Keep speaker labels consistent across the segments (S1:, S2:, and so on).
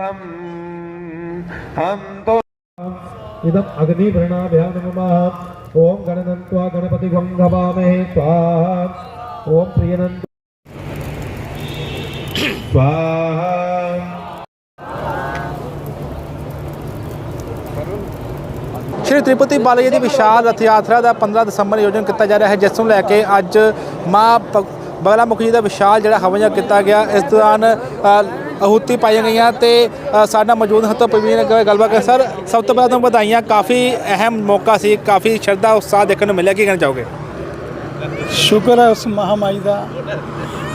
S1: पापम् हन्तु
S2: इदम् अग्निभृणाभ्यां नमः ॐ गणनन्त्वा गणपतिगं गवामहे स्वाहा ॐ प्रियनन्त स्वाहा
S3: ਸ਼੍ਰੀ ਤ੍ਰਿਪਤੀ ਬਾਲਾਜੀ ਦੀ ਵਿਸ਼ਾਲ ਰਥ ਯਾਤਰਾ ਦਾ 15 ਦਸੰਬਰ ਨੂੰ ਆਯੋਜਨ ਕੀਤਾ ਜਾ ਰਿਹਾ ਹੈ ਜਿਸ ਨੂੰ ਲੈ ਕੇ ਅੱਜ ਮਾਂ ਪ- ਬਗਲਾ ਮੁਖੀ ਜੀ ਦਾ ਵਿਸ਼ਾਲ ਜਿਹੜਾ ਹਵਨ ਯੱਗ ਕੀਤਾ ਗਿਆ ਇਸ ਦੌਰਾਨ ਅ, ਆਹੂਤੀ ਪਾਈਆਂ ਗਈਆਂ ਤੇ ਸਾਡਾ ਮੌਜੂਦ ਹੱਥੋਂ ਪਵੀਨ ਨਾਲ ਗੱਲਬਾਤ ਕਰ ਸਰ ਸਭ ਤੋਂ ਪਹਿਲਾਂ ਤੁਹਾਨੂੰ ਵਧਾਈਆਂ ਕਾਫੀ ਅਹਿਮ ਮੌਕਾ ਸੀ ਕਾਫੀ ਸ਼ਰਧਾ ਉਤਸ਼ਾਹ ਦੇਖਣ ਨੂੰ ਮਿਲਿਆ ਕੀ ਕਹਿਣਾ ਚਾਹੋਗੇ?
S4: ਸ਼ੁਕਰ ਹੈ ਉਸ ਮਹਾਮਾਈ ਦਾ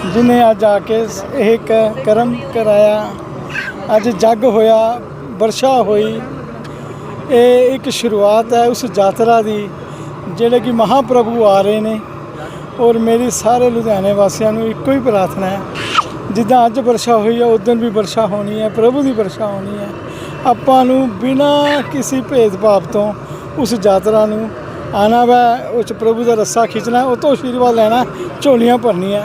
S4: ਜਿਨੇ ਅੱਜ ਆ ਕੇ ਇਹ ਕ- ਕਰਮ ਕਰਾਇਆ ਅੱਜ ਜੱਗ ਹੋਇਆ ਵਰਸ਼ਾ ਹੋਈ ਇਹ ਇੱਕ ਸ਼ੁਰੂਆਤ ਹੈ ਉਸ ਯਾਤਰਾ ਦੀ ਜਿਹੜੇ ਕਿ ਮਹਾਪ੍ਰਭੂ ਆ ਰਹੇ ਨੇ ਔਰ ਮੇਰੀ ਸਾਰੇ ਲੁਧਿਆਣੇ ਵਾਸੀਆਂ ਨੂੰ ਇੱਕੋ ਹੀ ਪ੍ਰਾਰਥਨਾ ਹੈ ਜਿੱਦਾਂ ਅੱਜ ਵਰਸ਼ਾ ਹੋਈ ਹੈ ਉਦੋਂ ਵੀ ਵਰਸ਼ਾ ਹੋਣੀ ਹੈ ਪ੍ਰਭੂ ਦੀ ਵਰਸ਼ਾ ਹੋਣੀ ਹੈ ਆਪਾਂ ਨੂੰ ਬਿਨਾਂ ਕਿਸੇ ਭੇਦਭਾਵ ਤੋਂ ਉਸ ਯਾਤਰਾ ਨੂੰ ਆਣਾ ਵਾ ਉਸ ਪ੍ਰਭੂ ਦਾ ਰੱਸਾ ਖਿੱਚਣਾ ਉਹ ਤੋਂ ਆਸ਼ੀਰਵਾਦ ਲੈਣਾ ਝੋਲੀਆਂ ਭਰਨੀਆਂ।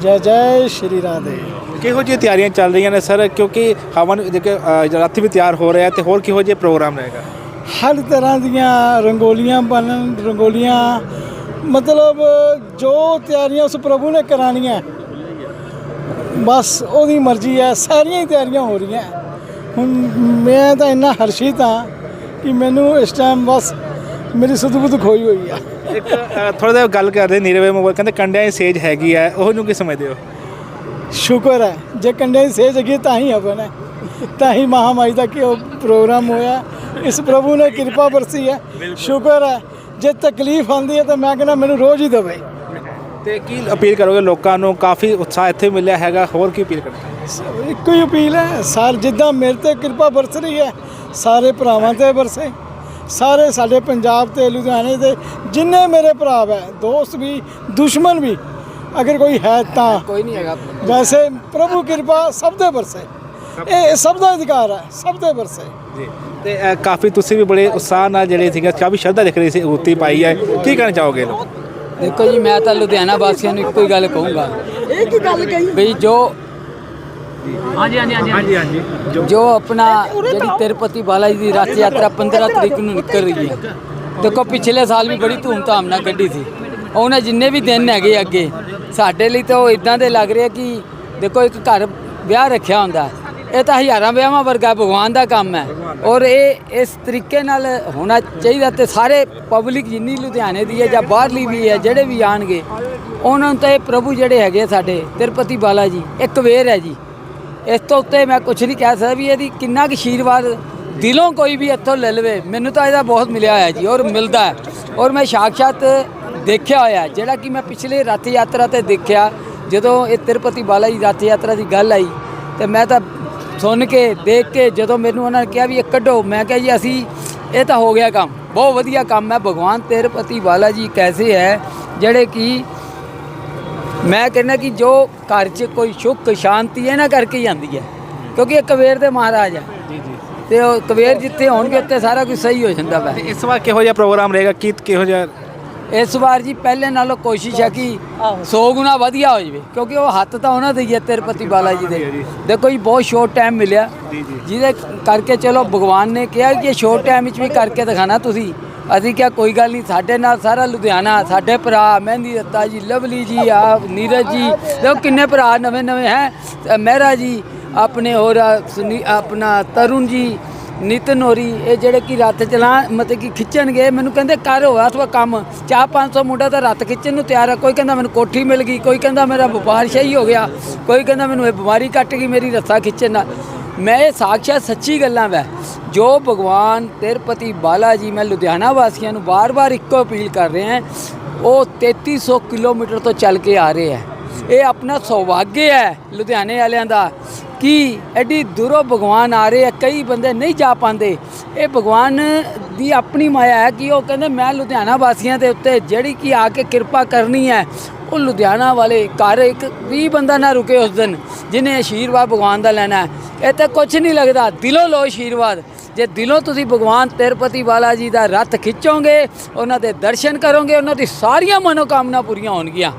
S4: ਜੈ ਜੈ ਸ਼੍ਰੀ ਰਾਧੇ।
S3: ਕਿਹੋ ਜਿਹੀਆਂ ਤਿਆਰੀਆਂ ਚੱਲ ਰਹੀਆਂ ਨੇ ਸਰ? ਕਿਉਂਕਿ ਹਵਨ ਜਿਹੜੇ ਰੱਥ ਵੀ ਤਿਆਰ ਹੋ ਰਿਹਾ ਤੇ ਹੋਰ ਕਿਹੋ ਜਿਹੇ ਪ੍ਰੋਗਰਾਮ ਰਹੇਗਾ?
S4: ਹਰ ਤਰ੍ਹਾਂ ਦੀਆਂ ਰੰਗੋਲੀਆਂ ਬਣਨ ਰੰਗੋਲੀਆਂ ਮਤਲਬ ਜੋ ਤਿਆਰੀਆਂ ਉਸ ਪ੍ਰਭੂ ਨੇ ਕਰਾਣੀਆਂ ਬਸ ਉਹਦੀ ਮਰਜ਼ੀ ਹੈ ਸਾਰੀਆਂ ਹੀ ਤਿਆਰੀਆਂ ਹੋ ਰਹੀਆਂ। ਹੁਣ ਮੈਂ ਤਾਂ ਇੰਨਾ ਹਰਸ਼ਿਤ ਹਾਂ ਕਿ ਮੈਨੂੰ ਇਸ ਟਾਈਮ ਬਸ ਮੇਰੀ ਸੁਧ-ਬੁਧ ਖੋਈ ਹੋਈ ਆ।
S3: ਇੱਕ ਥੋੜਾ ਜਿਹਾ ਗੱਲ ਕਰਦੇ ਨੀਰਵੇ ਮੋਬਾਈਲ ਕਹਿੰਦੇ ਕੰਡਿਆਂ ਦੀ ਸੇਜ ਹੈਗੀ ਹੈ ਉਹ ਨੂੰ ਕੀ ਸਮਝਦੇ ਹੋ?
S4: ਸ਼ੁਕਰ ਹੈ ਜੇ ਕੰਡੇ ਦੀ ਸੇਜ ਹੈਗੀ ਤਾਂ ਹੀ ਹੈ ਤਾਂ ਹੀ ਮਹਾਮਾਈ ਦਾ ਕਿ ਉਹ ਪ੍ਰੋਗਰਾਮ ਹੋਇਆ ਇਸ ਪ੍ਰਭੂ ਨੇ ਕਿਰਪਾ ਵਰਸੀ ਹੈ। ਸ਼ੁਕਰ ਹੈ ਜੇ ਤਕਲੀਫ ਆਉਂਦੀ ਹੈ ਤਾਂ ਮੈਂ ਕਹਿੰਦਾ ਮੈਨੂੰ ਰੋਜ਼ ਹੀ ਦੇਵੇ।
S3: ਤੇ ਕੀ ਅਪੀਲ ਕਰੋਗੇ ਲੋਕਾਂ ਨੂੰ? ਕਾਫੀ ਉਤਸ਼ਾਹ ਇੱਥੇ ਮਿਲਿਆ ਹੈਗਾ ਹੋਰ ਕੀ ਅਪੀਲ ਕਰਨਾ
S4: ਇੱਕੋ ਹੀ ਅਪੀਲ ਹੈ ਸਾਰ ਜਿੱਦਾਂ ਮੇਰੇ ਤੇ ਕਿਰਪਾ ਵਰਸ ਰਹੀ ਹੈ ਸਾਰੇ ਭਰਾਵਾਂ ਤੇ ਵਰਸੇ ਸਾਰੇ ਸਾਡੇ ਪੰਜਾਬ ਤੇ ਲੁਧਿਆਣੇ ਦੇ ਜਿੰਨੇ ਮੇਰੇ ਭਰਾ ਹੈ ਦੋਸਤ ਵੀ ਦੁਸ਼ਮਣ ਵੀ ਅਗਰ ਕੋਈ ਹੈ ਤਾਂ। ਕੋਈ ਨਹੀਂ ਹੈਗਾ ਵੈਸੇ ਪ੍ਰਭੂ ਕਿਰਪਾ ਸਭ ਦੇ ਵਰਸੇ ਇਹ ਸਭ ਦਾ ਅਧਿਕਾਰ ਹੈ ਸਭ ਦੇ ਵਰਸੇ
S3: ਜੀ ਤੇ ਕਾਫੀ ਤੁਸੀਂ ਵੀ ਬੜੇ ਉਤਸ਼ਾਹ ਨਾਲ ਜਿਹੜੇ ਸੀਗਾ ਕਾਫੀ ਸ਼ਰਧਾ ਦਿਖ ਰਹੀ ਸੀ ਉਤੀ ਪਾਈ ਹੈ। ਕੀ ਕਹਿਣਾ ਚਾਹੋਗੇ ਲੋਕ?
S5: ਦੇਖੋ ਜੀ ਮੈਂ ਤਾਂ ਲੁਧਿਆਣਾ ਵਾਸੀਆਂ ਨੂੰ ਇੱਕੋ ਹੀ ਗੱਲ ਕਹੂੰਗਾ। ਇਹ ਕੀ ਗੱਲ ਕਹੀ? ਬਈ ਜੋ
S3: ਹਾਂਜੀ ਹਾਂਜੀ
S5: ਜੋ ਆਪਣਾ ਜਿਹੜੀ ਤਿਰਪਤੀ ਬਾਲਾ ਜੀ ਦੀ ਰਥ ਯਾਤਰਾ 15 ਤਰੀਕ ਨੂੰ ਨਿਕਲ ਰਹੀ ਹੈ। ਦੇਖੋ ਪਿਛਲੇ ਸਾਲ ਵੀ ਬੜੀ ਧੂਮਧਾਮ ਨਾਲ ਕੱਢੀ ਸੀ। ਉਹਨੇ ਜਿੰਨੇ ਵੀ ਦਿਨ ਹੈਗੇ ਅੱਗੇ ਸਾਡੇ ਲਈ ਤਾਂ ਉਹ ਇਦਾਂ ਦੇ ਲੱਗ ਰਿਹਾ ਕਿ ਦੇਖੋ ਇੱਕ ਘਰ ਵਿਆਹ ਰੱਖਿਆ ਹੁੰਦਾ। ਇਹ ਤਾਂ ਹਜ਼ਾਰਾਂ ਵਿਆਹਾਂ ਵਰਗਾ ਭਗਵਾਨ ਦਾ ਕੰਮ ਹੈ। ਔਰ ਇਹ ਇਸ ਤਰੀਕੇ ਨਾਲ ਹੋਣਾ ਚਾਹੀਦਾ ਤੇ ਸਾਰੇ ਪਬਲਿਕ ਜਿੰਨੀ ਲੁਧਿਆਣੇ ਦੀ ਹੈ ਜਾਂ ਬਾਹਰਲੀ ਵੀ ਹੈ, ਜਿਹੜੇ ਵੀ ਆਣਗੇ ਉਹਨਾਂ ਨੂੰ ਤਾਂ ਇਹ ਪ੍ਰਭੂ ਜਿਹੜੇ ਹੈਗੇ ਆ ਸਾਡੇ, ਤਿਰਪਤੀ ਬਾਲਾ ਜੀ ਇੱਕ ਵੇਰ ਹੈ ਜੀ। ਇਸ ਤੋਂ ਉੱਤੇ ਮੈਂ ਕੁਝ ਨਹੀਂ ਕਹਿ ਸਕਦਾ ਵੀ ਇਹਦੀ ਕਿੰਨਾ ਕੁ ਆਸ਼ੀਰਵਾਦ ਦਿਲੋਂ ਕੋਈ ਵੀ ਇੱਥੋਂ ਲੈ ਲਵੇ। ਮੈਨੂੰ ਤਾਂ ਇਹਦਾ ਬਹੁਤ ਮਿਲਿਆ ਹੋਇਆ ਜੀ ਔਰ ਮਿਲਦਾ ਹੈ। ਔਰ ਮੈਂ ਸਾਖਸ਼ਾਤ ਦੇਖਿਆ ਹੋਇਆ, ਜਿਹੜਾ ਕਿ ਮੈਂ ਪਿਛਲੇ ਰਥ ਯਾਤਰਾ ਤੇ ਦੇਖਿਆ, ਜਦੋਂ ਇਹ ਤਿਰਪਤੀ ਬਾਲਾ ਜੀ ਰਥ ਯਾਤਰਾ ਦੀ ਗੱਲ ਆਈ, ਤੇ ਮੈਂ ਤਾਂ ਸੁਣ ਕੇ ਦੇਖ ਕੇ ਜਦੋਂ ਮੈਨੂੰ ਉਹਨਾਂ ਨੇ ਕਿਹਾ ਵੀ ਇਹ ਕੱਢੋ ਮੈਂ ਕਿਹਾ ਜੀ ਅਸੀਂ ਇਹ ਤਾਂ ਹੋ ਗਿਆ ਕੰਮ। ਬਹੁਤ ਵਧੀਆ ਕੰਮ ਹੈ ਭਗਵਾਨ ਤਿਰਪਤੀ ਬਾਲਾ ਜੀ ਕੈਸੇ ਹੈ ਜਿਹੜੇ ਕਿ ਮੈਂ ਕਹਿੰਦਾ ਕਿ ਜੋ ਘਰ 'ਚ ਕੋਈ ਸੁੱਖ ਸ਼ਾਂਤੀ ਇਹਨਾਂ ਕਰਕੇ ਹੀ ਆਉਂਦੀ ਹੈ। ਕਿਉਂਕਿ ਇਹ ਕਵੇਰ ਦੇ ਮਹਾਰਾਜ ਹੈ।
S3: ਜੀ ਜੀ।
S5: ਤੇ ਉਹ ਕਵੇਰ ਜਿੱਥੇ ਹੋਣਗੇ ਉੱਥੇ ਸਾਰਾ ਕੁਝ ਸਹੀ ਹੋ ਜਾਂਦਾ ਵਾ।
S3: ਤੇ ਇਸ ਵਾਰ ਕਿਹੋ ਜਿਹਾ ਪ੍ਰੋਗਰਾਮ ਰਹੇਗਾ? ਕੀ ਕਿਹੋ ਜਿਹਾ
S5: ਇਸ ਵਾਰ ਜੀ ਪਹਿਲੇ ਨਾਲੋਂ ਕੋਸ਼ਿਸ਼ ਹੈ ਕਿ 100 ਗੁਣਾ ਵਧੀਆ ਹੋ ਜਾਵੇ ਕਿਉਂਕਿ ਉਹ ਹੱਥ ਤਾਂ ਉਹਨਾਂ ਦੇ ਹੀ ਹੈ ਤਿਰਪਤੀ ਬਾਲਾ ਜੀ ਦੇ ਦੇਖੋ ਜੀ ਬਹੁਤ ਸ਼ੋਰਟ ਟਾਈਮ ਮਿਲਿਆ। ਜਿਹਦੇ ਕਰਕੇ ਚਲੋ ਭਗਵਾਨ ਨੇ ਕਿਹਾ ਕਿ ਇਹ ਸ਼ੋਰਟ ਟਾਈਮ ਵਿੱਚ ਵੀ ਕਰਕੇ ਦਿਖਾਣਾ ਤੁਸੀਂ। ਅਸੀਂ ਕਿਹਾ ਕੋਈ ਗੱਲ ਨਹੀਂ ਸਾਡੇ ਨਾਲ ਸਾਰਾ ਲੁਧਿਆਣਾ ਸਾਡੇ ਭਰਾ ਮਹਿੰਦੀ ਦੱਤਾ ਜੀ ਲਵਲੀ ਜੀ ਆ ਨੀਰਜ ਜੀ ਦੇਖੋ ਕਿੰਨੇ ਭਰਾ ਨਵੇਂ ਨਵੇਂ ਹੈ। ਮਹਿਰਾ ਜੀ ਆਪਣੇ ਹੋਰ ਆਪਣਾ ਤਰੁਣ ਜੀ ਨਿਤਨ ਹੋਰੀ ਇਹ ਜਿਹੜੇ ਕਿ ਰੱਥ ਚਲਾ, ਮਤਲਬ ਕਿ ਖਿੱਚਣਗੇ, ਮੈਨੂੰ ਕਹਿੰਦੇ ਕਰ ਹੋਇਆ ਅਥਵਾ ਕੰਮ। ਚਾਹ 500 ਮੁੰਡਾ ਤਾਂ ਰੱਥ ਖਿੱਚਣ ਨੂੰ ਤਿਆਰ ਹੈ ਕੋਈ ਕਹਿੰਦਾ ਮੈਨੂੰ ਕੋਠੀ ਮਿਲ ਗਈ, ਕੋਈ ਕਹਿੰਦਾ ਮੇਰਾ ਵਪਾਰ ਸਹੀ ਹੋ ਗਿਆ, ਕੋਈ ਕਹਿੰਦਾ ਮੈਨੂੰ ਇਹ ਬਿਮਾਰੀ ਕੱਟ ਗਈ, ਮੇਰੀ ਰੱਥਾ ਖਿੱਚਣ ਨਾਲ। ਮੈਂ ਇਹ ਸਾਖਸ਼ਾਤ ਸੱਚੀ ਗੱਲਾਂ ਵੈ। ਜੋ ਭਗਵਾਨ ਤਿਰਪਤੀ ਬਾਲਾ ਜੀ, ਮੈਂ ਲੁਧਿਆਣਾ ਵਾਸੀਆਂ ਨੂੰ ਬਾਰ-ਬਾਰ ਇੱਕੋ ਅਪੀਲ ਕਰ ਰਹੇ ਹਾਂ, ਉਹ 3300 ਕਿਲੋਮੀਟਰ ਤੋਂ ਚੱਲ ਕੇ ਆ ਰਹੇ ਹੈ। ਇਹ ਆਪਣਾ ਸੌਭਾਗਯ ਹੈ ਲੁਧਿਆਣੇ ਵਾਲਿਆਂ ਦਾ। ਕਿ ਐਡੀ ਦੂਰੋਂ ਭਗਵਾਨ ਆ ਰਹੇ ਆ, ਕਈ ਬੰਦੇ ਨਹੀਂ ਜਾ ਪਾਉਂਦੇ। ਇਹ ਭਗਵਾਨ ਦੀ ਆਪਣੀ ਮਾਇਆ ਹੈ ਕਿ ਉਹ ਕਹਿੰਦੇ, ਮੈਂ ਲੁਧਿਆਣਾ ਵਾਸੀਆਂ ਦੇ ਉੱਤੇ ਜਿਹੜੀ ਕਿ ਆ ਕੇ ਕਿਰਪਾ ਕਰਨੀ ਹੈ, ਉਹ ਲੁਧਿਆਣਾ ਵਾਲੇ ਘਰ ਇੱਕ ਵੀ ਬੰਦਾ ਨਾ ਰੁਕੇ ਉਸ ਦਿਨ ਜਿਹਨੇ ਆਸ਼ੀਰਵਾਦ ਭਗਵਾਨ ਦਾ ਲੈਣਾ ਹੈ। ਇਹ ਤਾਂ ਕੁਝ ਨਹੀਂ ਲੱਗਦਾ। ਦਿਲੋਂ ਲੋ ਆਸ਼ੀਰਵਾਦ ਜੇ ਦਿਲੋਂ ਤੁਸੀਂ ਭਗਵਾਨ ਤਿਰਪਤੀ ਬਾਲਾ ਜੀ ਦਾ ਰੱਥ ਖਿੱਚੋਗੇ, ਉਹਨਾਂ ਦੇ ਦਰਸ਼ਨ ਕਰੋਗੇ, ਉਹਨਾਂ ਦੀ ਸਾਰੀਆਂ ਮਨੋਕਾਮਨਾ ਪੂਰੀਆਂ ਹੋਣਗੀਆਂ।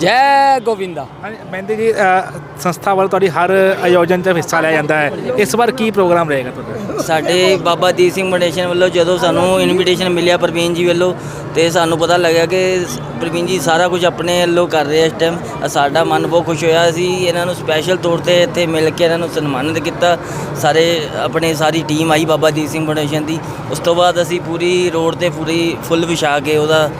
S5: ਜੈ ਗੋਵਿੰਦਾ।
S3: ਹਾਂਜੀ ਮਹਿੰਦੀ ਜੀ ਅ, ਸੰਸਥਾ ਵੱਲੋਂ ਤੁਹਾਡੀ ਹਰ ਆਯੋਜਨ 'ਚ ਹਿੱਸਾ ਲਿਆ ਜਾਂਦਾ ਹੈ। ਇਸ ਵਾਰ ਕੀ ਪ੍ਰੋਗਰਾਮ ਰਹੇਗਾ ਤੁਹਾਡਾ?
S1: ਸਾਡੇ ਬਾਬਾ ਦੀਪ ਸਿੰਘ ਫਾਊਂਡੇਸ਼ਨ ਵੱਲੋਂ ਜਦੋਂ ਸਾਨੂੰ ਇਨਵੀਟੇਸ਼ਨ ਮਿਲਿਆ ਪ੍ਰਵੀਨ ਜੀ ਵੱਲੋਂ ਤੇ ਸਾਨੂੰ ਪਤਾ ਲੱਗਿਆ ਕਿ ਸ- ਪ੍ਰਵੀਨ ਜੀ ਸਾਰਾ ਕੁਝ ਆਪਣੇ ਵੱਲੋਂ ਕਰ ਰਹੇ ਆ ਇਸ ਟਾਈਮ ਸਾਡਾ ਮਨ ਬਹੁਤ ਖੁਸ਼ ਹੋਇਆ। ਅਸੀਂ ਇਹਨਾਂ ਨੂੰ ਸਪੈਸ਼ਲ ਤੌਰ ਤੇ ਇੱਥੇ ਮਿਲ ਕੇ ਇਹਨਾਂ ਨੂੰ ਸਨਮਾਨਿਤ ਕੀਤਾ। ਸਾਰੇ ਆਪਣੇ ਸਾਰੀ ਟੀਮ ਆਈ ਬਾਬਾ ਦੀਪ ਸਿੰਘ ਫਾਊਂਡੇਸ਼ਨ ਦੀ। ਉਸ ਤੋਂ ਬਾਅਦ ਅਸੀਂ ਪੂਰੀ ਰੋਡ ਤੇ ਪੂਰੀ ਫੁੱਲ ਵਿਛਾ ਕੇ ਉਹਦਾ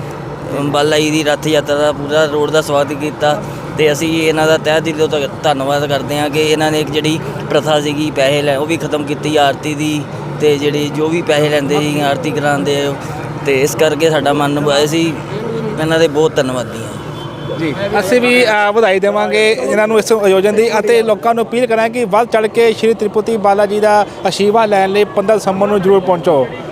S1: ਅਮ, ਬਾਲਾ ਜੀ ਦੀ ਰੱਥ ਯਾਤਰਾ ਦਾ ਪੂਰਾ ਰੋਡ ਦਾ ਸਵਾਗਤ ਕੀਤਾ ਤੇ ਅਸੀਂ ਇਹਨਾਂ ਦਾ ਤਹਿ ਦਿਲੋਂ ਧੰਨ- ਧੰਨਵਾਦ ਕਰਦੇ ਹਾਂ ਕਿ ਇਹਨਾਂ ਨੇ ਇੱਕ ਜਿਹੜੀ ਪ੍ਰਥਾ ਸੀਗੀ ਪੈਸੇ ਲੈ ਉਹ ਵੀ ਖਤਮ ਕੀਤੀ ਆਰਤੀ ਦੀ ਤੇ ਜਿਹੜੀ ਜੋ ਵੀ ਪੈਸੇ ਲੈਂਦੇ ਸੀ ਆਰਤੀ ਕਰਾਉਂਦੇ ਆ, ਤੇ ਇਸ ਕਰਕੇ ਸਾਡਾ ਮਨ ਅਸੀਂ ਇਹਨਾਂ ਦੇ ਬਹੁਤ ਧੰਨਵਾਦੀ ਹਾਂ।
S3: ਜੀ ਅਸੀਂ ਵੀ ਅ, ਵਧਾਈ ਦੇਵਾਂਗੇ ਇਹਨਾਂ ਨੂੰ ਇਸ ਆਯੋਜਨ ਦੀ ਅਤੇ ਲੋਕਾਂ ਨੂੰ ਅਪੀਲ ਕਰਾਂਗੇ ਕਿ ਵੱਧ ਚੜ ਕੇ ਸ਼੍ਰੀ ਤ੍ਰਿਪਤੀ ਬਾਲਾ ਜੀ ਦਾ ਆਸ਼ੀਰਵਾਦ ਲੈਣ ਲਈ 15 ਦਸੰਬਰ ਨੂੰ ਜ਼ਰੂਰ ਪਹੁੰਚੋ।